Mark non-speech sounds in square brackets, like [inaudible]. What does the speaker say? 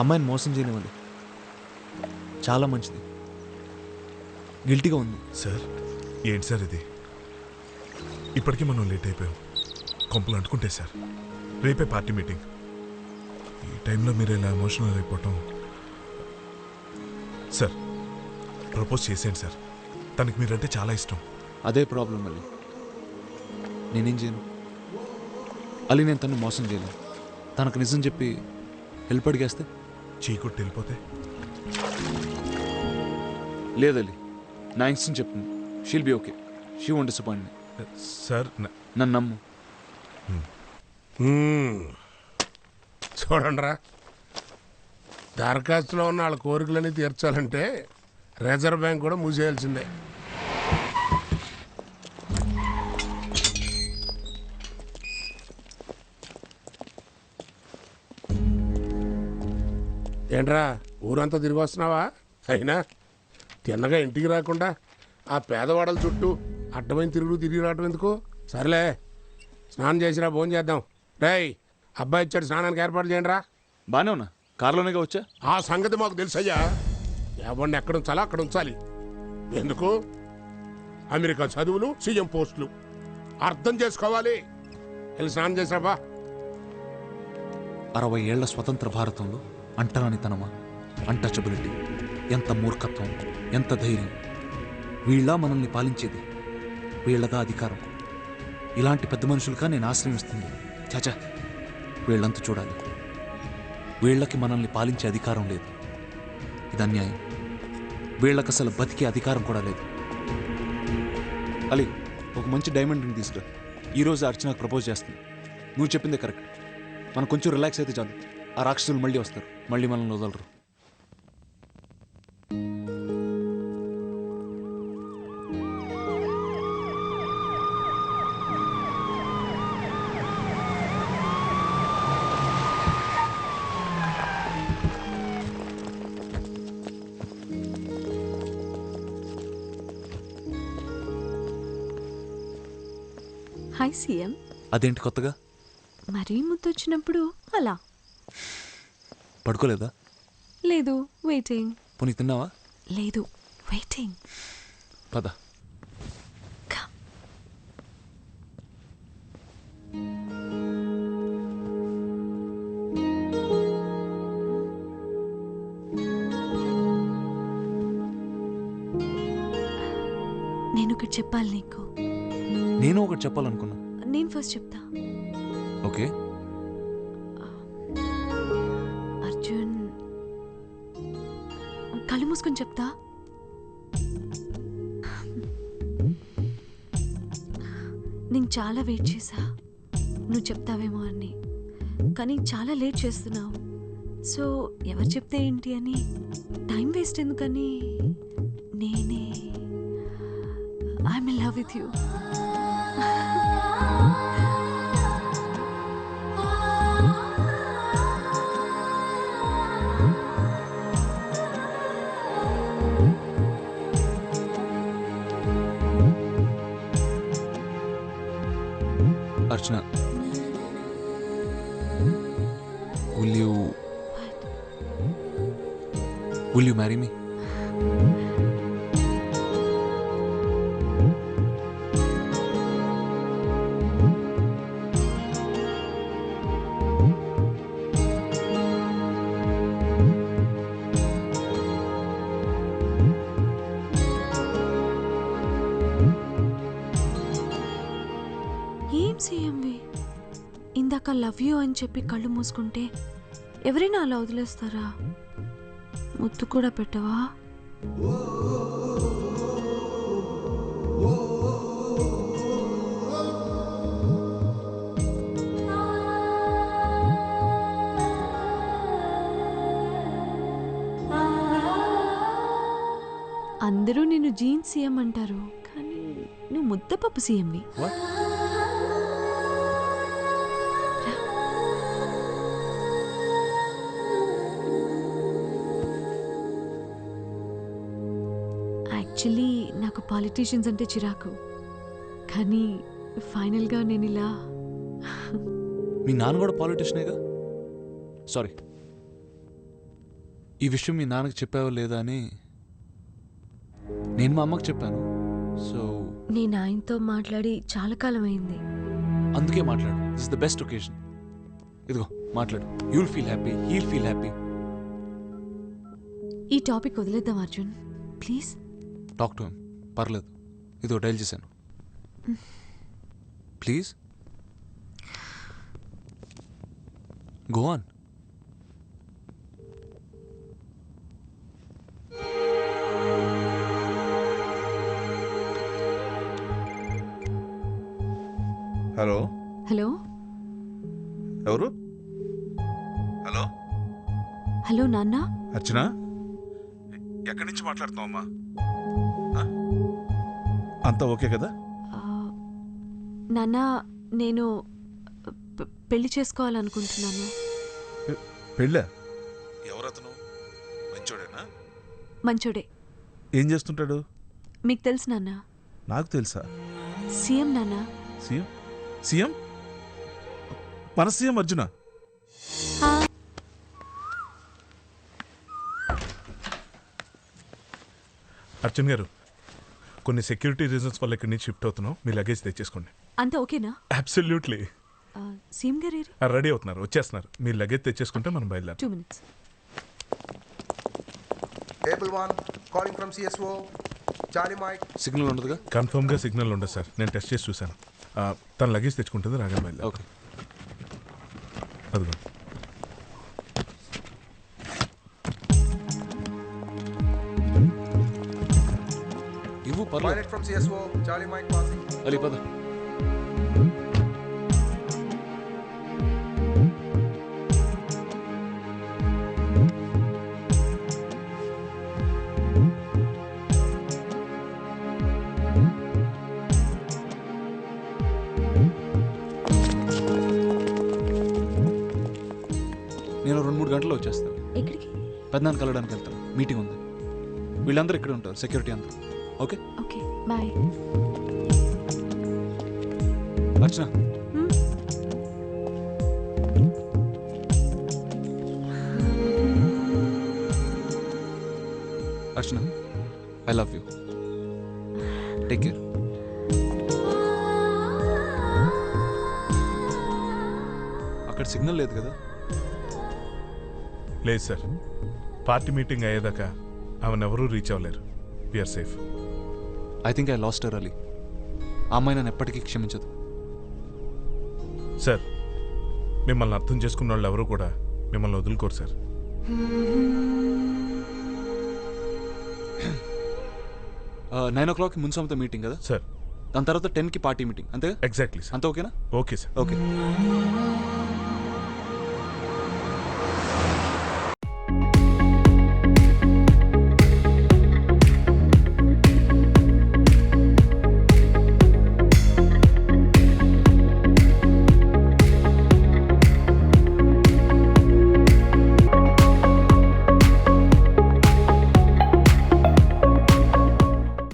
అమ్మాయిని మోసం చేయనివ్వండి. చాలా మంచిది. గిల్టీగా ఉంది. సార్ ఏంటి సార్ ఇది? ఇప్పటికీ మనం లేట్ అయిపోయాం. కొంపలు అంటుకుంటే సార్. రేపే పార్టీ మీటింగ్. ఈ టైంలో మీరు ఇలా ఎమోషనల్ అయిపోవటం. సార్ ప్రపోజ్ చేసేయండి సార్. తనకి మీరంటే చాలా ఇష్టం. అదే ప్రాబ్లం మళ్ళీ నేనేం చేయను? అలీ నేను తను మోసం చేయను. తనకు నిజం చెప్పి హెల్ప్ అడిగేస్తే చీకొట్టి వెళ్ళిపోతే లేదలి నా ఇన్స్టెంట్ చెప్తుంది. She'll be okay she won't disappoint me sir న- నన్ను నమ్ము. చూడండిరా. దరఖాస్తులో ఉన్న వాళ్ళ కోరికలన్నీ తీర్చాలంటే రిజర్వ్ బ్యాంక్ కూడా మూసేయాల్సిందే. ఏంట్రా ఊరంతా తిరిగి వస్తున్నావా అయినా తిన్నగా ఇంటికి రాకుండా ఆ పేదవాడల చుట్టూ అడ్డమైన తిరుగుడు తిరిగి రావటం ఎందుకు? సరేలే స్నానం చేసిరా భోజనం చేద్దాం. రేయ్ అబ్బాయి ఇచ్చాడు స్నానానికి ఏర్పాటు చేయండి రా బాగానే ఉన్నా కారులోనేగా వచ్చా? ఆ సంగతి మాకు తెలుసయ్యా. ఎవరిని ఎక్కడ ఉంచాలో అక్కడ ఉంచాలి. ఎందుకు? అమెరికా చదువులు సీఎం పోస్టులు. అర్థం చేసుకోవాలి. వెళ్ళి స్నానం చేసిరాబా అరవై ఏళ్ళ స్వతంత్ర భారతంలో అంటరానితనమా? అంటచబిలిటీ ఎంత మూర్ఖత్వం ఎంత ధైర్యం. వీళ్ళ మనల్ని పాలించేది వీళ్ళదా అధికారం. ఇలాంటి పెద్ద మనుషులుగా నేను ఆశ్రయిస్తుంది చాచా వీళ్ళంత చూడాలి. వీళ్ళకి మనల్ని పాలించే అధికారం లేదు. ఇది అన్యాయం. వీళ్ళకి అసలు బతికే అధికారం కూడా లేదు. అలీ ఒక మంచి డైమండ్ రింగ్ తీసుకురా ఈరోజు అర్చనకు ప్రపోజ్ చేస్తుంది. నువ్వు చెప్పిందే కరెక్ట్. మనం కొంచెం రిలాక్స్ అయితే చాలు. ఆ రాక్షసులు మళ్ళీ వస్తారు. మళ్ళీ మనల్ని వదలరు. Hi CM. అదేంటి కొత్తగా? మరీ ముద్దొచ్చినప్పుడు అలా. పడుకోలేదా? లేదు వెయిటింగ్ పోనీ తిన్నావా? లేదు వెయిటింగ్ పద. నేను ఒకటి చెప్పాలి నీకు. నేను ఒకటి చెప్పాలనుకున్నా. నేను ఫస్ట్ చెప్తా. ఓకే. అర్జున్. కళ్ళు మూసుకొని చెప్తా. నేను చాలా వెయిట్ చేశా. నువ్వు చెప్తావేమో అని కానీ చాలా లేట్ చేస్తున్నావు. సో ఎవరు చెప్తే ఏంటి అని టైం వేస్ట్ ఎందుకని నేనే I'm in love with you. Archana will you will you marry me ఇందాక లవ్ యూ అని చెప్పి కళ్ళు మూసుకుంటే ఎవరైనా అలా వదిలేస్తారా? ముద్దు కూడా పెట్టవా? అందరూ నిన్ను జీన్స్ సీఎం అంటారు. కానీ నువ్వు ముద్దపప్పు సీఎంవి. యాక్చువల్లీ నాకు పాలిటీషియన్స్ అంటే చిరాకు. కానీ ఫైనల్గా నేను ఇలా [laughs] మీ నాన్న కూడా పాలిటిషనేగా సారీ. ఈ విషయం మీ నాన్నకి చెప్పావో లేదా అని నేను మా అమ్మకి చెప్పాను. సో నేను ఆయనతో మాట్లాడి చాలా కాలం అయింది. అందుకే మాట్లాడు. దిస్ ద బెస్ట్ ఒకేషన్ ఇదిగో మాట్లాడు. You'll feel happy he'll feel happy ఈ టాపిక్ వదిలేద్దాం Arjun. Please talk to him. పర్లేదు. ఇదిగో డైల్ చేశాను. Please. Go on hello hello ఎవరు? హలో హలో నాన్న? అర్చన? ఎక్కడి నుంచి మాట్లాడుతున్నావు అమ్మా? అంతా ఓకే కదా? నాన్న నేను పెళ్ళి చేసుకోవాలనుకుంటున్నాను. పెళ్ళా? ఎవరతను? మంచోడేనా? మంచోడే. ఏం చేస్తుంటాడు? మీకు తెలుసు నాన్న. నాకు తెలుసా? సీఎం నాన్న. సీఎం? సీఎం? మన సీఎం అర్జున? అర్జున్ గారు కొన్ని సెక్యూరిటీ రీజన్స్ వల్ల ఇక్కడి నుంచి షిఫ్ట్ అవుతున్నాం మీ లగేజ్ తెచ్చేసుకోండి. అంతా ఓకేనా? అబ్సల్యూట్లీ ఆ, సీఎం గారు? రెడీ అవుతున్నారు. వచ్చేస్తున్నారు. మీ లగేజ్ తెచ్చేసుకుంటే మనం బయలుదేరం two minutes Able one, calling from CSO. Charlie Mike. Signal ఉండదుగా? కన్ఫర్మ్గా సిగ్నల్ ఉండదు సార్ నేను టెస్ట్ చేసి చూశాను. ఆ, తన లగేజ్ తెచ్చుకుంటుంది రాగా బయలుదేరం ఓకే అదిగో. పర్లేదు. అలీ పద. నేను రెండు మూడు గంటల్లో వచ్చేస్తాను. ఎక్కడికి? పెద్దనాన్న కలవడానికి వెళ్తాను. మీటింగ్ ఉంది. వీళ్ళందరూ ఇక్కడ ఉంటారు. సెక్యూరిటీ అందరూ. Okay. Okay bye. Archana Archana I love you. Take care. అక్కడ సిగ్నల్ లేదు కదా? లేదు సార్. పార్టీ మీటింగ్ అయ్యేదాకా ఆమెను ఎవరూ reach అవ్వలేరు. We're safe I think I lost అర్ అలీ ఆ అమ్మాయి నన్ను ఎప్పటికీ క్షమించదు. సార్ మిమ్మల్ని అర్థం చేసుకున్న వాళ్ళు ఎవరు కూడా మిమ్మల్ని వదులుకోరు సార్. నైన్ ఓ క్లాక్కి మున్సమ్తో మీటింగ్ కదా? సార్. దాని తర్వాత టెన్కి పార్టీ మీటింగ్ అంతే ఎగ్జాక్ట్లీ సార్ అంత ఓకేనా? Okay sir okay